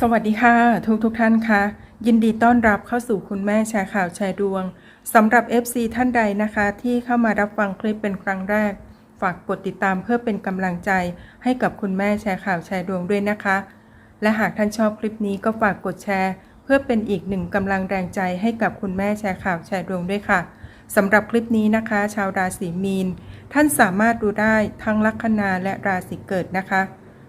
สวัสดีค่ะ ทุกทุกท่านคะยินดีต้อนรับเข้าสู่คุณแม่แชร์ข่าวแชร์ดวงสำหรับ FC ท่านใดนะคะ ที่เข้ามารับฟังคลิปเป็นครั้งแรก ฝากกดติดตามเพื่อเป็นกำลังใจ ให้กับคุณแม่แชร์ข่าวแชร์ดวงด้วยนะคะ และหากท่านชอบคลิปนี้ก็ฝากกดแชร์ เพื่อเป็นอีกหนึ่งกำลังแรงใจให้กับคุณแม่แชร์ข่าวแชร์ดวงด้วยค่ะสำหรับคลิปนี้นะคะ ชาวราศีมีน ท่านสามารถดูได้ทั้งลัคนาและราศีเกิดนะคะ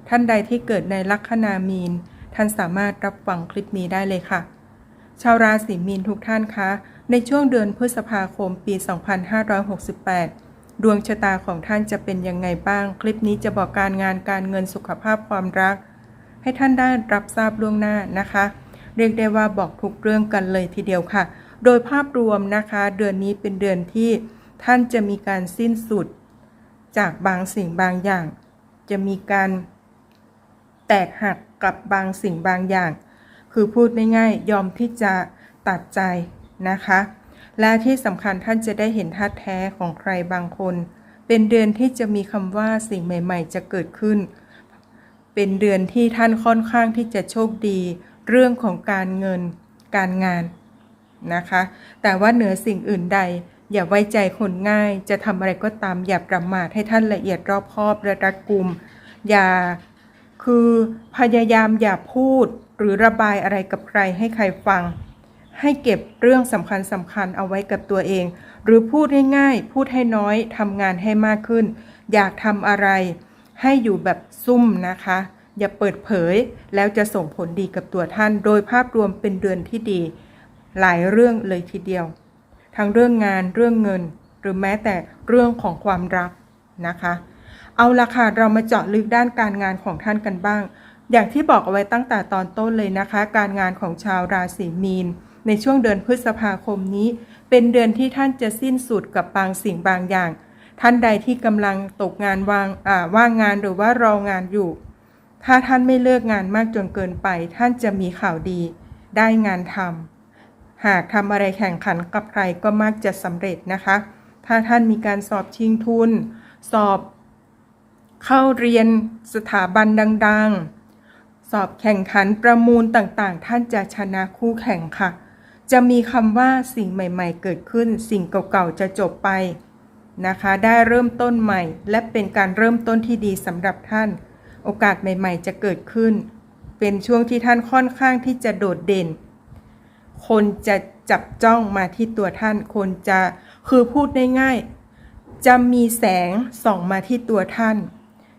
ท่านใดที่เกิดในลัคนามีน ท่านสามารถรับฟังคลิปนี้ได้เลยค่ะ ชาวราศีมีนทุกท่านคะ ในช่วงเดือนพฤษภาคมปี 2568 ดวงชะตาของท่านจะเป็นยังไงบ้าง คลิปนี้จะบอกการงานการเงินสุขภาพความรัก ให้ท่านได้รับทราบล่วงหน้านะคะ เรียกได้ว่าบอกทุกเรื่องกันเลยทีเดียวค่ะ โดยภาพรวมนะคะ เดือนนี้เป็นเดือนที่ท่านจะมีการสิ้นสุดจากบางสิ่งบางอย่าง จะมีการแตกหัก กับบางสิ่งบางอย่าง คือพูดง่ายๆยอมที่จะตัดใจนะคะ และที่สำคัญท่านจะได้เห็นท่าแท้ของใครบางคน เป็นเดือนที่จะมีคำว่าสิ่งใหม่ ๆ จะเกิดขึ้น เป็นเดือนที่ท่านค่อนข้างที่จะโชคดี เรื่องของการเงินการงานนะคะ แต่ว่าเหนือสิ่งอื่นใดอย่าไว้ใจคนง่าย จะทำอะไรก็ตามอย่าประมาทให้ท่านละเอียดรอบคอบและรัดกุม อย่า คือพยายามอย่าพูดหรือระบายอะไรกับใครให้ใครฟัง ให้เก็บเรื่องสำคัญสำคัญเอาไว้กับตัวเอง หรือพูดง่ายๆ พูดให้น้อยทำงานให้มากขึ้น อยากทำอะไร ให้อยู่แบบซุ่มนะคะ อย่าเปิดเผยแล้วจะส่งผลดีกับตัวท่าน โดยภาพรวมเป็นเดือนที่ดี หลายเรื่องเลยทีเดียว ทั้งเรื่องงานเรื่องเงิน หรือแม้แต่เรื่องของความรักนะคะ เอาละค่ะเรามาเจาะลึกด้านการงานของท่านกันบ้าง อย่างที่บอกเอาไว้ตั้งแต่ตอนต้นเลยนะคะ การงานของชาวราศีมีน ในช่วงเดือนพฤษภาคมนี้ เป็นเดือนที่ท่านจะสิ้นสุดกับบางสิ่งบางอย่าง ท่านใดที่กำลังตกงานวางอ่าว่างงานหรือว่ารองานอยู่ ถ้าท่านไม่เลิกงานมากจนเกินไป ท่านจะมีข่าวดี ได้งานทำหากทำอะไรแข่งขันกับใครก็มักจะสำเร็จนะคะ ถ้าท่านมีการสอบชิงทุน สอบ เข้าเรียนสถาบันดัง ๆ สอบแข่งขันประมูลต่างๆ ท่านจะชนะคู่แข่งค่ะ จะมีคำว่าสิ่งใหม่ ๆ เกิดขึ้น สิ่งเก่าๆ จะจบไปนะคะ ได้เริ่มต้นใหม่ และเป็นการเริ่มต้นที่ดีสำหรับท่าน โอกาสใหม่ ๆ จะเกิดขึ้น เป็นช่วงที่ท่านค่อนข้างที่จะโดดเด่น คนจะจับจ้องมาที่ตัวท่าน คนจะคือพูดง่ายๆจะมีแสงส่องมาที่ตัวท่าน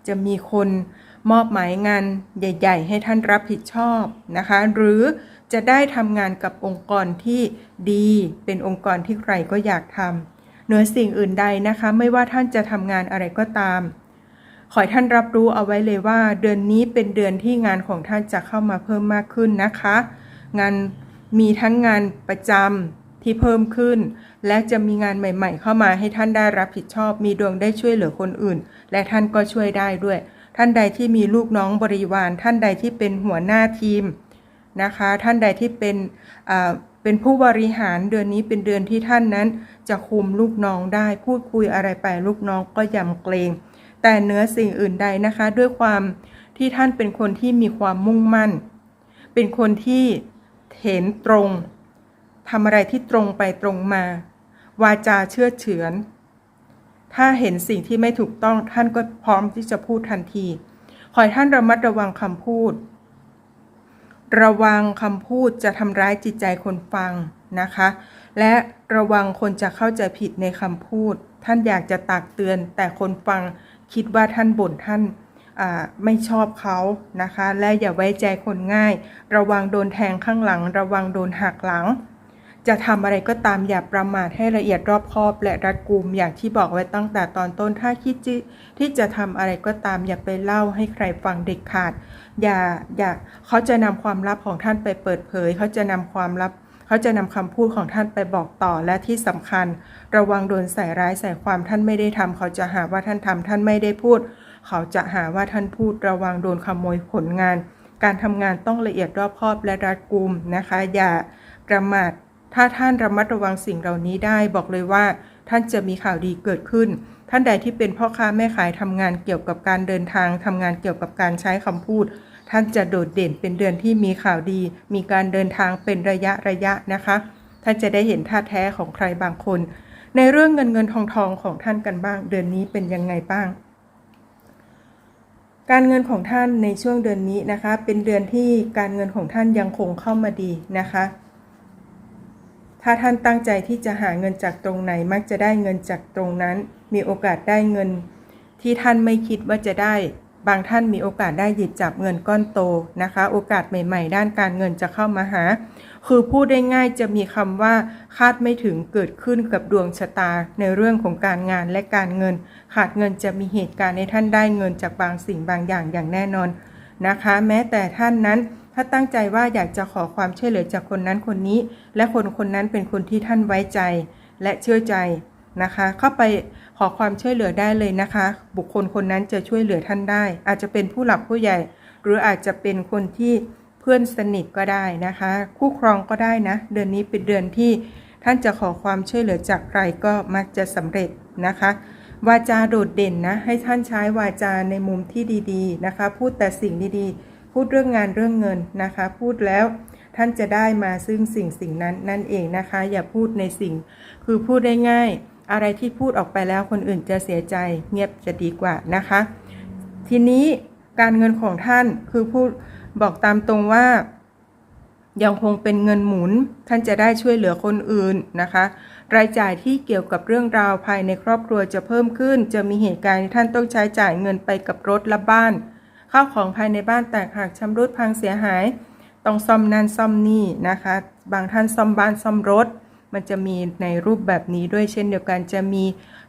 จะมีคนมอบหมายงานใหญ่ ๆ ให้ท่านรับผิดชอบนะคะ หรือจะได้ทำงานกับองค์กรที่ดีเป็นองค์กรที่ใครก็อยากทำเหนือสิ่งอื่นใดนะคะ ไม่ว่าท่านจะทำงานอะไรก็ตาม ขอให้ท่านรับรู้เอาไว้เลยว่า เดือนนี้เป็นเดือนที่งานของท่านจะเข้ามาเพิ่มมากขึ้นนะคะ งานมีทั้งงานประจำ ที่เพิ่มขึ้น และจะมีงานใหม่ ๆ เข้ามาให้ท่านได้รับผิดชอบ มีดวงได้ช่วยเหลือคนอื่น และท่านก็ช่วยได้ด้วย ท่านใดที่มีลูกน้องบริวาร ท่านใดที่เป็นหัวหน้าทีมนะคะ ท่านใดที่เป็นเป็นผู้บริหารเดือนนี้เป็นเดือนที่ท่านนั้นจะคุมลูกน้องได้พูดคุยอะไรไปลูกน้องก็ยำเกรง แต่เนื้อสิ่งอื่นใดนะคะ ด้วยความที่ท่านเป็นคนที่มีความมุ่งมั่น เป็นคนที่เห็นตรง ทำอะไรที่ตรงไปตรงมา วาจาเชื่อเฉือน ถ้าเห็นสิ่งที่ไม่ถูกต้องท่านก็พร้อมที่จะพูดทันที ขอให้ท่านระมัดระวังคำพูด ระวังคำพูดจะทำร้ายจิตใจคนฟังนะคะ และระวังคนจะเข้าใจผิดในคำพูด ท่านอยากจะตักเตือน แต่คนฟังคิดว่าท่านบ่นท่านไม่ชอบเขานะคะ และอย่าไว้ใจคนง่าย ระวังโดนแทงข้างหลัง ระวังโดนหักหลัง จะทำอะไรก็ตามอย่าประมาทให้ละเอียดรอบคอบและรัดกุมอย่างที่บอกไว้ตั้งแต่ตอนต้นถ้าคิดที่จะทำอะไรก็ตามอย่าไปเล่าให้ใครฟังเด็ดขาด อย่าอย่าเขาจะนำความลับของท่านไปเปิดเผย เขาจะนำความลับ เขาจะนำคำพูดของท่านไปบอกต่อและที่สำคัญ ระวังโดนใส่ร้ายใส่ความท่านไม่ได้ทำเขาจะหาว่าท่านทำท่านไม่ได้พูด เขาจะหาว่าท่านพูด ระวังโดนขโมยผลงาน การทำงานต้องละเอียดรอบคอบและรัดกุมนะคะ อย่าประมาท ถ้าท่านระมัดระวังสิ่งเหล่านี้ได้ บอกเลยว่า ท่านจะมีข่าวดีเกิดขึ้น ท่านใดที่เป็นพ่อค้าแม่ขายทำงานเกี่ยวกับการเดินทางทำงานเกี่ยวกับการใช้คำพูด ท่านจะโดดเด่นเป็นเดือนที่มีข่าวดี มีการเดินทางเป็นระยะระยะนะคะ ท่านจะได้เห็นท่าแท้ของใครบางคน ในเรื่องเงินเงินทองทองของท่านกันบ้าง เดือนนี้เป็นยังไงบ้างการเงินของท่านในช่วงเดือนนี้นะคะ เป็นเดือนที่การเงินของท่านยังคงเข้ามาดีนะคะ ถ้าท่านตั้งใจที่จะหาเงินจากตรงไหนมักจะได้เงินจากตรงนั้น มีโอกาสได้เงิน ที่ท่านไม่คิดว่าจะได้ บางท่านมีโอกาสได้หยิบจับเงินก้อนโตนะคะ โอกาสใหม่ ๆ ด้านการเงินจะเข้ามาหา คือพูดได้ง่ายจะมีคำว่าคาดไม่ถึงเกิดขึ้นกับดวงชะตาในเรื่องของการงานและการเงิน ขาดเงินจะมีเหตุการณ์ในท่านได้เงินจากบางสิ่งบางอย่างอย่างแน่นอนนะคะ แม้แต่ท่านนั้น ถ้าตั้งใจว่าอยากจะขอความช่วยเหลือจากคนนั้นคนนี้ และคนคนนั้นเป็นคนที่ท่านไว้ใจ และเชื่อใจนะคะ เข้าไปขอความช่วยเหลือได้เลยนะคะ บุคคลคนนั้นจะช่วยเหลือท่านได้ อาจจะเป็นผู้หลักผู้ใหญ่ หรืออาจจะเป็นคนที่เพื่อนสนิทก็ได้นะคะ คู่ครองก็ได้นะ เดือนนี้เป็นเดือนที่ท่านจะขอความช่วยเหลือจากใครก็มักจะสำเร็จนะคะ วาจาโดดเด่นนะ ให้ท่านใช้วาจาในมุมที่ดีๆนะคะ พูดแต่สิ่งดีๆ พูดเรื่องงานเรื่องเงินนะคะ พูดแล้วท่านจะได้มาซึ่งสิ่งสิ่งนั้นนั่นเองนะคะ อย่าพูดในสิ่ง คือพูดได้ง่าย อะไรที่พูดออกไปแล้วคนอื่นจะเสียใจ เงียบจะดีกว่านะคะ ทีนี้การเงินของท่านคือพูดบอกตามตรงว่า ยังคงเป็นเงินหมุน ท่านจะได้ช่วยเหลือคนอื่นนะคะ รายจ่ายที่เกี่ยวกับเรื่องราวภายในครอบครัวจะเพิ่มขึ้น จะมีเหตุการณ์ที่ท่านต้องใช้จ่ายเงินไปกับรถและบ้าน ข้าวของภายในบ้านแตกหักชำรุดพังเสียหาย ต้องซ่อมนั่นซ่อมนี่นะคะ บางท่านซ่อมบ้านซ่อมรถ มันจะมีในรูปแบบนี้ด้วยเช่นเดียวกันจะมี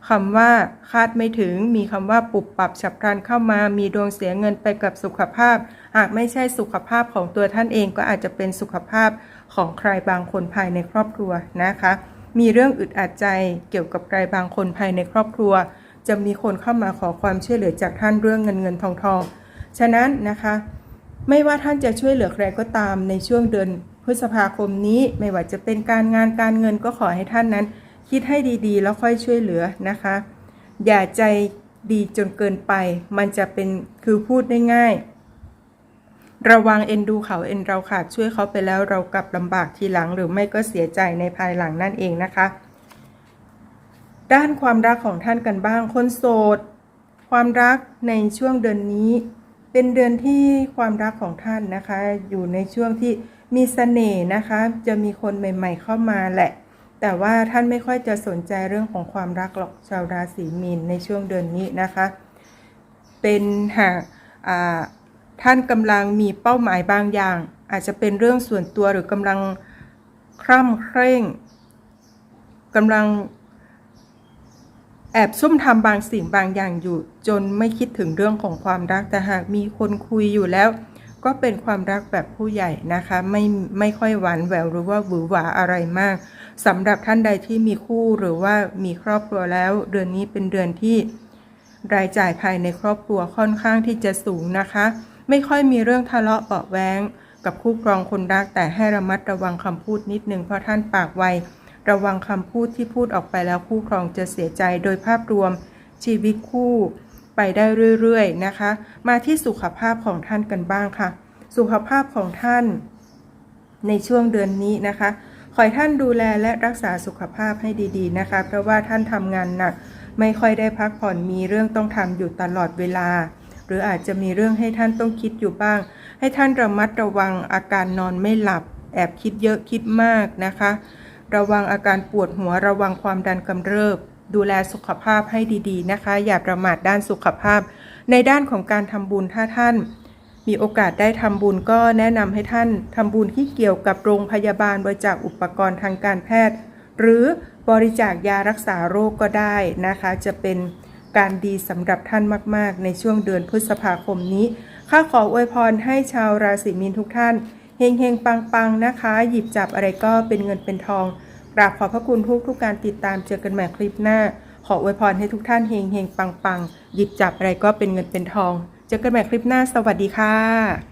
คำว่าคาดไม่ถึง มีคำว่าปรับปรับฉับพลันเข้ามา มีดวงเสียเงินไปกับสุขภาพ หากไม่ใช่สุขภาพของตัวท่านเองก็อาจจะเป็นสุขภาพของใครบางคนภายในครอบครัวนะคะ มีเรื่องอึดอัดใจเกี่ยวกับใครบางคนภายในครอบครัว จะมีคนเข้ามาขอความช่วยเหลือจากท่านเรื่องเงินเงินทองทอง ฉะนั้นนะคะไม่ว่าท่านจะช่วยเหลือใครก็ตามในช่วงเดือนพฤษภาคมนี้ ไม่ว่าจะเป็นการงานการเงินก็ขอให้ท่านนั้น คิดให้ดีๆ แล้วค่อยช่วยเหลือนะคะ อย่าใจดีจนเกินไป มันจะเป็นคือพูดได้ง่าย ระวังเอ็นดูเขาเอ็นเราขาดช่วยเขาไปแล้วเรากลับลำบากทีหลังหรือไม่ก็เสียใจในภายหลังนั่นเองนะคะ ด้านความรักของท่านกันบ้างคนโสด ความรักในช่วงเดือนนี้ เป็นเดือนที่ความรักของท่านนะคะ อยู่ในช่วงที่มีเสน่ห์นะคะ จะมีคนใหม่ ๆ เข้ามาแหละ แต่ว่าท่านไม่ค่อยจะสนใจเรื่องของความรักหรอกชาวราศีมีนในช่วงเดือนนี้นะคะ เป็นหากท่านกำลังมีเป้าหมายบางอย่าง อาจจะเป็นเรื่องส่วนตัวหรือกำลังคร่ำเคร่งกำลัง แอบซุ่มทำบางสิ่งบางอย่างอยู่ จนไม่คิดถึงเรื่องของความรักแต่หากมีคนคุยอยู่แล้ว ก็เป็นความรักแบบผู้ใหญ่นะคะ ไม่ไม่ค่อยหวานแหววหรือว่าหวือหวาอะไรมากสำหรับท่านใดที่มีคู่หรือว่ามีครอบครัวแล้ว เดือนนี้เป็นเดือนที่รายจ่ายภายในครอบครัวค่อนข้างที่จะสูงนะคะ ไม่ค่อยมีเรื่องทะเลาะเบาะแว้งกับคู่ครองคนรักแต่ให้ระมัดระวังคำพูดนิดนึงเพราะท่านปากไว ระวังคำพูดที่พูดออกไปแล้วคู่ครองจะเสียใจโดยภาพรวมชีวิตคู่ไปได้เรื่อยๆนะคะ มาที่สุขภาพของท่านกันบ้างค่ะ สุขภาพของท่าน ในช่วงเดือนนี้นะคะ ขอให้ท่านดูแลและรักษาสุขภาพให้ดีๆนะคะ เพราะว่าท่านทำงานหนักไม่ค่อยได้พักผ่อนมีเรื่องต้องทำอยู่ตลอดเวลา หรืออาจจะมีเรื่องให้ท่านต้องคิดอยู่บ้าง ให้ท่านระมัดระวังอาการนอนไม่หลับ แอบคิดเยอะคิดมากนะคะ ระวังอาการปวดหัวระวังความดันกำเริบ ดูแลสุขภาพให้ดีๆนะคะ อย่าประมาทด้านสุขภาพ ในด้านของการทำบุญถ้าท่าน มีโอกาสได้ทำบุญก็แนะนำให้ท่านทำบุญที่เกี่ยวกับโรงพยาบาลบริจาคอุปกรณ์ทางการแพทย์ หรือบริจาคยารักษาโรคก็ได้นะคะ จะเป็นการดีสำหรับท่านมาก ๆ ในช่วงเดือนพฤษภาคมนี้ข้าขออวยพรให้ชาวราศีมีนทุกท่าน เฮงเฮงปังปังนะคะ หยิบจับอะไรก็เป็นเงินเป็นทองกราบขอบพระคุณทุกทุกการติดตามเจอกันใหม่คลิปหน้า ขออวยพรให้ทุกท่านเฮงเฮงปังปังหยิบจับอะไรก็เป็นเงินเป็นทอง เจอกันใหม่คลิปหน้า สวัสดีค่ะ